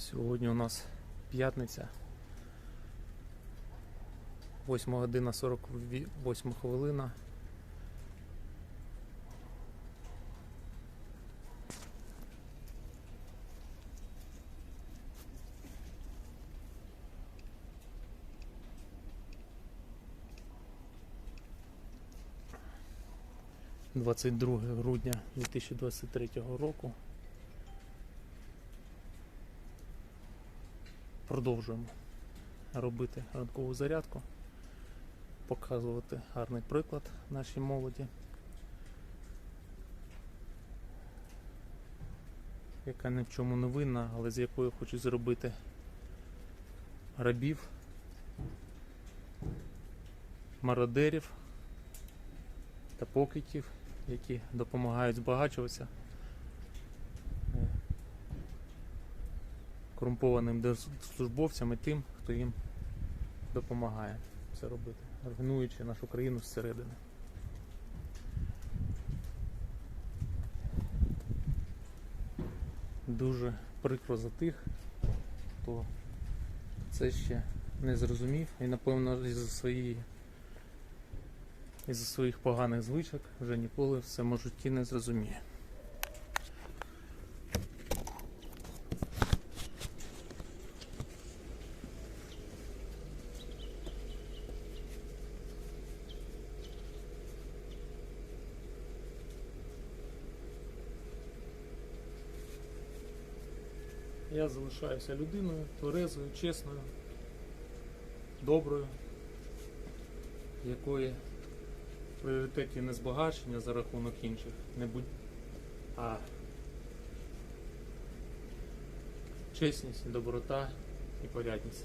Сьогодні у нас п'ятниця. 8 година 48 хвилина. Двадцять друге грудня 2023 року. Продовжуємо робити ранкову зарядку, показувати гарний приклад нашій молоді, яка ні в чому не винна, але з якою хочуть зробити рабів, мародерів та покидьків, які допомагають збагачуватися. Корумпованим держслужбовцям і тим, хто їм допомагає це робити, руйнуючи нашу країну зсередини. Дуже прикро за тих, хто це ще не зрозумів і напевно із-за із-за своїх поганих звичок вже ніколи в цьому житті не зрозуміє. Я залишаюся людиною тверезою, чесною, доброю, якої в пріоритеті не збагачення за рахунок інших, не будь, а чесність, доброта і порядність.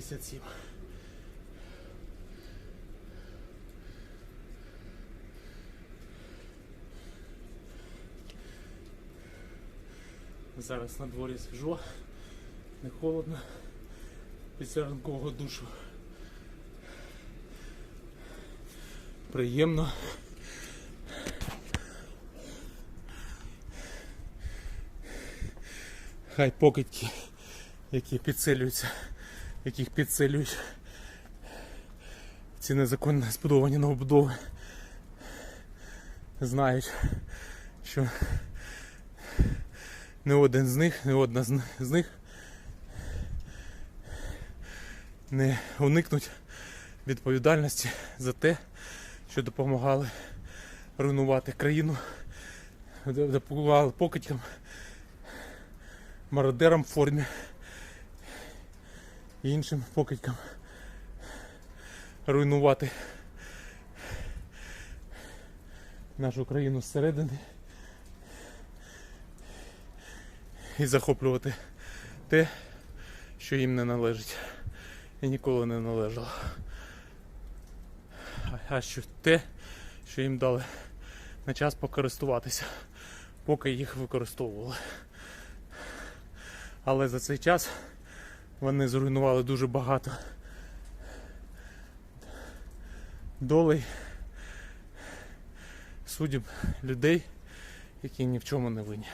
П'ятдесят сім. Зараз на дворі свіжо, не холодно після ранкового душу. Приємно. Хай покидьки, які підсилюються, яких підсилюють. Ці незаконно збудовані новобудови, знають, що не один з них, не одна з них не уникнуть відповідальності за те, що допомагали руйнувати країну, допомагали покидькам, мародерам в формі і іншим покидькам руйнувати нашу країну зсередини і захоплювати те, що їм не належить і ніколи не належало. А- що те, що їм дали на час покористуватися поки їх використовували. Але за цей час вони зруйнували дуже багато долей, судіб людей, які ні в чому не винні.